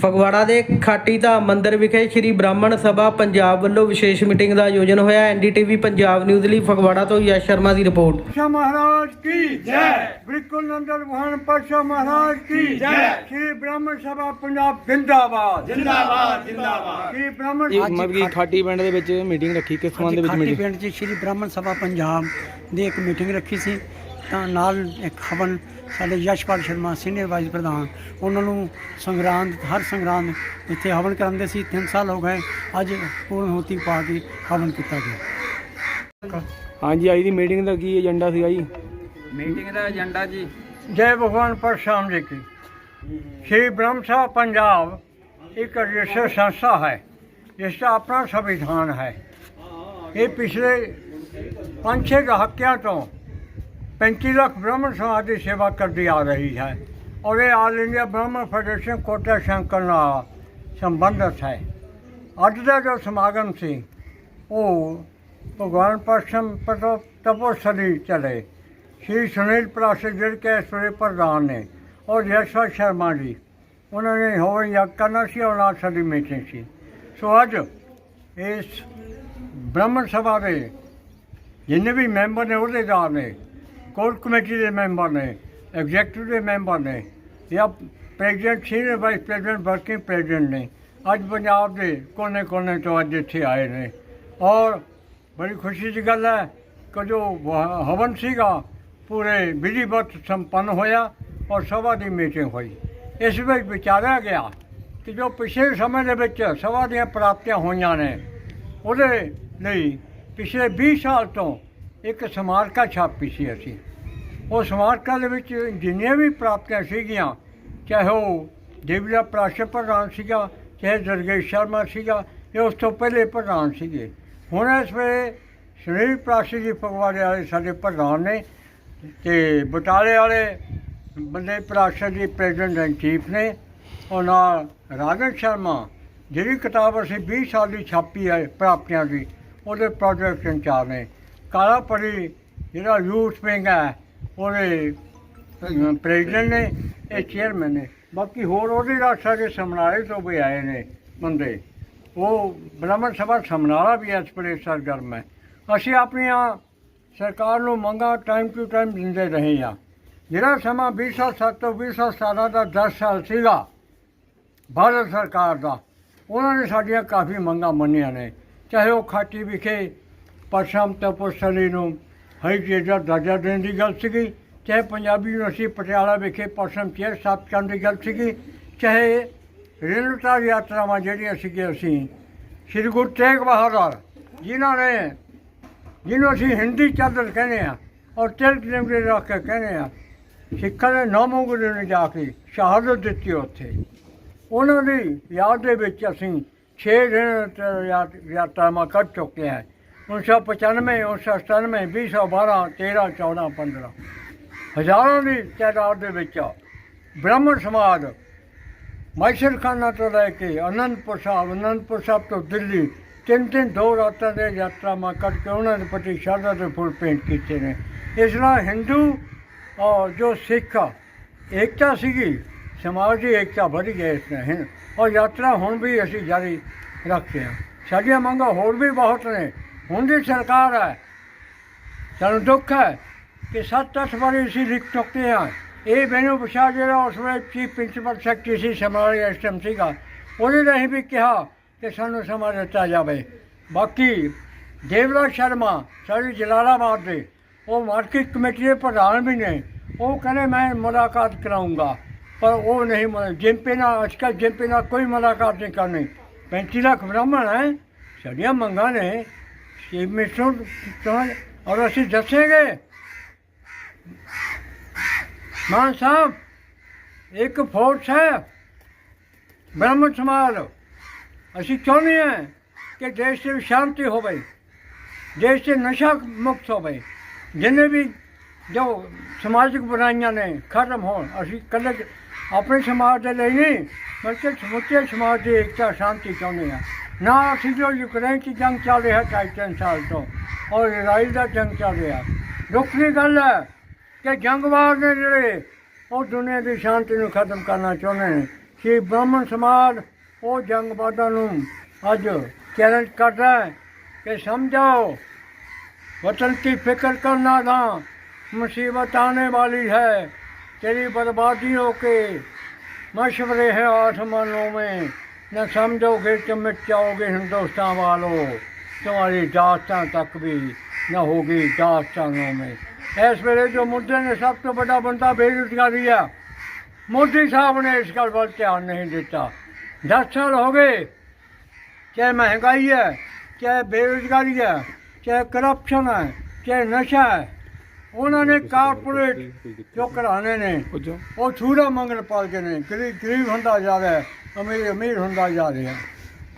ਫਗਵਾੜਾ ਦੇ ਖਾਟੀ ਦਾ ਮੰਦਿਰ ਵਿਖੇ ਸ੍ਰੀ ਬ੍ਰਾਹਮਣ ਸਭਾ ਪੰਜਾਬ ਵੱਲੋਂ ਵਿਸ਼ੇਸ਼ ਮੀਟਿੰਗ ਦਾ ਆਯੋਜਨ ਹੋਇਆ। ਐਨਡੀਟੀਵੀ ਪੰਜਾਬ ਨਿਊਜ਼ ਲਈ ਫਗਵਾੜਾ ਤੋਂ ਯਸ਼ ਸ਼ਰਮਾ ਦੀ ਰਿਪੋਰਟ। ਮਹਾਰਾਜ ਕੀ ਜੈ। ਬਿਲਕੁਲ ਨੰਦਨ ਮਹਾਨ ਪਾਸ਼ਾ ਮਹਾਰਾਜ ਕੀ ਜੈ। ਸ੍ਰੀ ਬ੍ਰਾਹਮਣ ਸਭਾ ਪੰਜਾਬ ਜਿੰਦਾਬਾਦ। ਜਿੰਦਾਬਾਦ ਜਿੰਦਾਬਾਦ। ਸ੍ਰੀ ਬ੍ਰਾਹਮਣ ਇਹ ਮਤਲਬ ਖਾਟੀ ਪਿੰਡ ਦੇ ਵਿੱਚ ਮੀਟਿੰਗ ਰੱਖੀ ਕਿਸ ਦੇ ਵਿੱਚ ਖਾਟੀ ਪਿੰਡ 'ਚ ਸ੍ਰੀ ਬ੍ਰਾਹਮਣ ਸਭਾ ਪੰਜਾਬ ਦੀ ਇੱਕ ਮੀਟਿੰਗ ਰੱਖੀ ਸੀ। ਤਾਂ ਨਾਲ ਇੱਕ ਹਵਨ ਸਾਡੇ ਯਸ਼ਪਾਲ ਸ਼ਰਮਾ ਸੀਨੀਅਰ ਵਾਈਸ ਪ੍ਰਧਾਨ ਉਹਨਾਂ ਨੂੰ ਸੰਗਰਾਂਦ ਹਰ ਸੰਗਰਾਂਦ ਇੱਥੇ ਹਵਨ ਕਰਾਉਂਦੇ ਸੀ 3 ਸਾਲ ਹੋ ਗਏ ਅੱਜ ਪੂਰਨ ਹੋਤੀ ਪਾ ਕੇ ਹਵਨ ਕੀਤਾ ਗਿਆ। ਹਾਂਜੀ ਅੱਜ ਦੀ ਮੀਟਿੰਗ ਦਾ ਕੀ ਏਜੰਡਾ ਸੀਗਾ ਜੀ? ਮੀਟਿੰਗ ਦਾ ਏਜੰਡਾ ਜੀ। ਜੈ ਭਗਵਾਨ ਪਰਸ਼ਾਮ ਜੀ ਕੀ। ਸ਼੍ਰੀ ਬ੍ਰਹਮ ਸਾਹਿਬ ਪੰਜਾਬ ਇੱਕ ਰਜਿਸਟਰ ਸੰਸਥਾ ਹੈ ਜਿਸ ਦਾ ਆਪਣਾ ਸੰਵਿਧਾਨ ਹੈ। ਇਹ ਪਿਛਲੇ ਪੰਜ ਛੇ ਦਹਾਕਿਆਂ ਤੋਂ 35 ਲੱਖ ਬ੍ਰਾਹਮਣ ਸਮਾਜ ਦੀ ਸੇਵਾ ਕਰਦੀ ਆ ਰਹੀ ਹੈ और ये all India Brahmin federation Kota Shankar संबंधित है अज का जो समागम से वो भगवान परसम तपोस्थली चले श्री सुनील परासर जिले के ऐश्वर्य प्रधान ने और यशवा शर्मा जी उन्होंने होवन यज्ञ करना सी और नाथ साड़ी मीटिंग सी सो अज इस ब्राह्मण सभा के जिन्हें भी मैंबर ने अहदेदार ने ਕੋਰ ਕਮੇਟੀ ਦੇ ਮੈਂਬਰ ਨੇ ਐਗਜ਼ੈਕਟਿਵ ਦੇ ਮੈਂਬਰ ਨੇ, ਜਾਂ president, senior vice president, working president ਨੇ। ਅੱਜ ਪੰਜਾਬ ਦੇ ਕੋਨੇ ਕੋਨੇ ਤੋਂ ਅੱਜ ਇੱਥੇ ਆਏ ਨੇ। ਔਰ ਬੜੀ ਖੁਸ਼ੀ ਦੀ ਗੱਲ ਹੈ ਕਿ ਜੋ ਹਵਨ ਸੀਗਾ, ਪੂਰੇ ਵਿਧੀਵਤ ਸੰਪੰਨ ਹੋਇਆ ਔਰ ਸਭਾ ਦੀ ਮੀਟਿੰਗ ਹੋਈ। ਇਸ ਵਿੱਚ ਵਿਚਾਰਿਆ ਗਿਆ ਕਿ ਜੋ ਪਿਛਲੇ ਸਮੇਂ ਦੇ ਵਿੱਚ ਸਭਾ ਦੀਆਂ ਪ੍ਰਾਪਤੀਆਂ ਹੋਈਆਂ ਨੇ, ਉਹਦੇ ਲਈ ਪਿਛਲੇ 20 ਸਾਲ ਤੋਂ ਇੱਕ ਸਮਾਰਕਾ ਛਾਪੀ ਸੀ ਅਸੀਂ। ਉਹ ਸਮਾਰਕਾ ਦੇ ਵਿੱਚ ਜਿੰਨੀਆਂ ਵੀ ਪ੍ਰਾਪਤੀਆਂ ਸੀਗੀਆਂ, ਚਾਹੇ ਉਹ ਦੇਵਲਾ ਪ੍ਰਾਸ਼ਰ ਪ੍ਰਧਾਨ ਸੀਗਾ, ਚਾਹੇ ਦਰਗੇਸ਼ ਸ਼ਰਮਾ ਸੀਗਾ, ਇਹ ਉਸ ਤੋਂ ਪਹਿਲੇ ਪ੍ਰਧਾਨ ਸੀਗੇ। ਹੁਣ ਇਸ ਵੇਲੇ ਸੁਨੀਲ ਪ੍ਰਾਸ਼ਰ ਜੀ ਫਗਵਾੜੇ ਵਾਲੇ ਸਾਡੇ ਪ੍ਰਧਾਨ ਨੇ ਤੇ ਬਟਾਲੇ ਵਾਲੇ ਬੰਦੇ ਪ੍ਰਾਸ਼ਰ ਜੀ ਪ੍ਰੈਜ਼ੀਡੈਂਟ ਐਂਡ ਚੀਫ ਨੇ। ਔਰ ਨਾਲ ਰਾਜਨ ਸ਼ਰਮਾ ਜਿਹੜੀ ਕਿਤਾਬ ਅਸੀਂ 20 ਸਾਲ ਦੀ ਛਾਪੀ ਹੈ ਪ੍ਰਾਪਤੀਆਂ ਦੀ, ਉਹਦੇ ਪ੍ਰੋਜੈਕਟ ਇੰਚਾਰਜ ਨੇ। ਕਾਲਾ ਪਰੀ, ਜਿਹੜਾ ਯੂਥ ਵਿੰਗ ਹੈ, ਉਹਦੇ ਪ੍ਰੈਜ਼ੀਡੈਂਟ ਨੇ ਇਹ ਚੇਅਰਮੈਨ ਨੇ। ਬਾਕੀ ਹੋਰ ਉਹਦੇ ਨਾਲ ਸਾਡੇ ਸਮਨਾਲੇ ਤੋਂ ਵੀ ਆਏ ਨੇ ਬੰਦੇ। ਉਹ ਬ੍ਰਾਹਮਣ ਸਭਾ ਸਮਨਾਲਾ ਵੀ ਇਸ ਵੇਲੇ ਸਰਗਰਮ ਹੈ। ਅਸੀਂ ਆਪਣੀਆਂ ਸਰਕਾਰ ਨੂੰ ਮੰਗਾਂ ਟਾਈਮ ਟੂ ਟਾਈਮ ਦਿੰਦੇ ਰਹੇ ਆ ਜਿਹੜਾ ਸਮਾਂ 2007 ਤੋਂ 2017 ਦਾ 10 ਸਾਲ ਸੀਗਾ, ਭਾਰਤ ਸਰਕਾਰ ਦਾ, ਉਹਨਾਂ ਨੇ ਸਾਡੀਆਂ ਕਾਫੀ ਮੰਗਾਂ ਮੰਨੀਆਂ ਨੇ। ਚਾਹੇ ਉਹ ਖਾਟੀ ਵਿਖੇ ਪਰਸ਼ਮ ਤਪੋਸਲੀ ਨੂੰ ਹਾਈ ਦਾ ਦਰਜਾ ਦੇਣ ਦੀ ਗੱਲ ਸੀਗੀ, ਚਾਹੇ ਪੰਜਾਬੀ ਯੂਨੀਵਰਸਿਟੀ ਪਟਿਆਲਾ ਵਿਖੇ ਪਰਸ਼ਮ ਚੇਅਰ ਸਥਾਪਿਤ ਕਰਨ ਦੀ ਗੱਲ ਸੀਗੀ, ਚਾਹੇ ਰੇਲਤਾ ਯਾਤਰਾਵਾਂ ਜਿਹੜੀਆਂ ਸੀਗੀਆਂ ਅਸੀਂ, ਸ਼੍ਰੀ ਗੁਰੂ ਤੇਗ ਬਹਾਦਰ ਜਿਨ੍ਹਾਂ ਨੇ, ਜਿਹਨੂੰ ਅਸੀਂ ਹਿੰਦੀ ਚਾਦਰ ਕਹਿੰਦੇ ਆ ਔਰ ਤਿਲਕ ਨਿਮਰੇ ਰੱਖ ਕੇ ਕਹਿੰਦੇ ਆ ਸਿੱਖਾਂ ਦੇ ਨੌਵੇਂ ਗੁਰੂ ਨੇ ਜਾ ਕੇ ਸ਼ਹਾਦਤ ਦਿੱਤੀ ਉੱਥੇ। ਉਹਨਾਂ ਦੀ ਯਾਦ ਦੇ ਵਿੱਚ ਅਸੀਂ 6 ਦਿਨ ਯਾਤ- ਯਾਤਰਾਵਾਂ ਕੱਢ ਚੁੱਕੇ ਹਾਂ। 1995 1997 2012 13 14 15 ਹਜ਼ਾਰਾਂ ਦੀ ਤਾਦਾਦ ਦੇ ਵਿੱਚ ਬ੍ਰਾਹਮਣ ਸਮਾਜ ਮਾਈਸ਼ਰ ਤੋਂ ਲੈ ਕੇ ਅਨੰਦਪੁਰ ਸਾਹਿਬ ਅਨੰਦਪੁਰ ਸਾਹਿਬ ਤੋਂ ਦਿੱਲੀ, ਤਿੰਨ ਤਿੰਨ ਦੋ ਰਾਤਾਂ ਦੇ ਯਾਤਰਾਵਾਂ ਕੱਢ ਕੇ ਉਹਨਾਂ ਦੇ ਪ੍ਰਤੀ ਸ਼ਰਧਾ ਦੇ ਫੁੱਲ ਭੇਂਟ ਕੀਤੇ ਨੇ। ਇਸ ਨਾਲ ਹਿੰਦੂ ਔਰ ਜੋ ਸਿੱਖ ਏਕਤਾ ਸੀਗੀ, ਸਮਾਜ ਦੀ ਏਕਤਾ ਵਧੀ ਗਈ ਇਸ ਨਾਲ ਔਰ ਯਾਤਰਾ ਹੁਣ ਵੀ ਅਸੀਂ ਜਾਰੀ ਰੱਖਦੇ ਹਾਂ। ਸਾਡੀਆਂ ਮੰਗਾਂ ਹੋਰ ਵੀ ਬਹੁਤ ਨੇ। ਹੁਣ ਦੀ ਸਰਕਾਰ ਹੈ ਸਾਨੂੰ ਦੁੱਖ ਹੈ ਕਿ ਸੱਤ ਅੱਠ ਵਾਰੀ ਅਸੀਂ ਲਿਖ ਚੁੱਕੇ ਹਾਂ ਇਹ ਮੈਨੂੰ ਵਿਸ਼ਾ ਜਿਹੜਾ ਉਸ ਵੇਲੇ ਚੀਫ ਪ੍ਰਿੰਸੀਪਲ ਸੈਕਟਰੀ ਸੀ ਸਮਾਜ ਐਸਟਮ ਸੀਗਾ ਉਹਨੇ ਰਾਹੀਂ ਵੀ ਕਿਹਾ ਕਿ ਸਾਨੂੰ ਸਮਾਂ ਦਿੱਤਾ ਜਾਵੇ ਬਾਕੀ ਦੇਵਰਾ ਸ਼ਰਮਾ ਸਾਡੇ ਜਲਾਲਾਬਾਦ ਦੇ ਉਹ ਮਾਰਕੀਟ ਕਮੇਟੀ ਦੇ ਪ੍ਰਧਾਨ ਵੀ ਨੇ ਉਹ ਕਹਿੰਦੇ ਮੈਂ ਮੁਲਾਕਾਤ ਕਰਾਉਂਗਾ ਪਰ ਉਹ ਨਹੀਂ ਮ- ਜਿੰਪੇ ਨਾਲ ਅੱਜਕੱਲ ਜਿੰਪੇ ਨਾਲ ਕੋਈ ਮੁਲਾਕਾਤ ਨਹੀਂ ਕਰਨੀ 35 ਲੱਖ ਬ੍ਰਾਹਮਣ ਹੈ ਸਾਡੀਆਂ ਮੰਗਾਂ ਨੇ ਸ਼ਿਵ ਮਿਸ਼ਨ ਤੋਂ ਔਰ ਅਸੀਂ ਦੱਸੇਗੇ। ਮਾਨ ਸਾਹਿਬ, ਇੱਕ ਫੋਰਸ ਹੈ ਬ੍ਰਾਹਮਣ ਸਮਾਜ। ਅਸੀਂ ਚਾਹੁੰਦੇ ਹਾਂ ਕਿ ਦੇਸ਼ 'ਚ ਸ਼ਾਂਤੀ ਹੋਵੇ, ਦੇਸ਼ 'ਚ ਨਸ਼ਾ ਮੁਕਤ ਹੋਵੇ। ਜਿੰਨੇ ਵੀ ਜੋ ਸਮਾਜਿਕ ਬੁਰਾਈਆਂ ਨੇ, ਖਤਮ ਹੋਣ, ਅਸੀਂ ਇਕੱਲੇ ਆਪਣੇ ਸਮਾਜ ਦੇ ਲਈ ਨਹੀਂ, ਬਲਕਿ ਸਮੁੱਚੇ ਸਮਾਜ ਦੀ ਏਕਤਾ, ਸ਼ਾਂਤੀ ਚਾਹੁੰਦੇ ਹਾਂ। ਨਾ ਅਸੀਂ ਜੋ ਯੂਕਰੇਨ 'ਚ ਜੰਗ ਚੱਲ ਰਿਹਾ ਢਾਈ ਤਿੰਨ ਸਾਲ ਤੋਂ ਔਰ ਇਜ਼ਰਾਈਲ ਦਾ ਜੰਗ ਚੱਲ ਰਿਹਾ ਦੁੱਖ ਦੀ ਗੱਲ ਹੈ ਕਿ ਜੰਗਵਾਰ ਨੇ ਜਿਹੜੇ ਉਹ ਦੁਨੀਆ ਦੀ ਸ਼ਾਂਤੀ ਨੂੰ ਖਤਮ ਕਰਨਾ ਚਾਹੁੰਦੇ ਨੇ ਕਿ ਬ੍ਰਾਹਮਣ ਸਮਾਜ ਉਹ ਜੰਗਬਾਦਾਂ ਨੂੰ ਅੱਜ ਚੈਲੰਜ ਕਰਦਾ ਹੈ ਕਿ ਸਮਝੋ वतन की फिक्र करना ना मुसीबत आने वाली है तेरी बर्बादियों के मशवरे हैं आसमानों में न समझोगे तो मिट जाओगे हिंदुस्तान वालों तुम्हारी दास्तां तक भी न होगी दास्तानों में इस वेले जो मुद्दे ने सब तो बड़ा बंदा बेरोजगारी है मोदी साहब ने इस गल ਵੱਲ ਧਿਆਨ ਨਹੀਂ ਦਿੱਤਾ दस साल हो गए चाहे महंगाई है चाहे बेरोजगारी है चाहे करप्शन है चाहे नशा ਉਹਨਾਂ ਨੇ ਕਾਰਪੋਰੇਟ ਜੋ ਘਰਾਣੇ ਨੇ ਉਹ ਛੂਰਾ ਮੰਗਣ ਪਾਲ ਕੇ ਨੇ ਗਰੀਬ ਗਰੀਬ ਹੁੰਦਾ ਜਾ ਰਿਹਾ ਅਮੀਰ ਅਮੀਰ ਹੁੰਦਾ ਜਾ ਰਿਹਾ।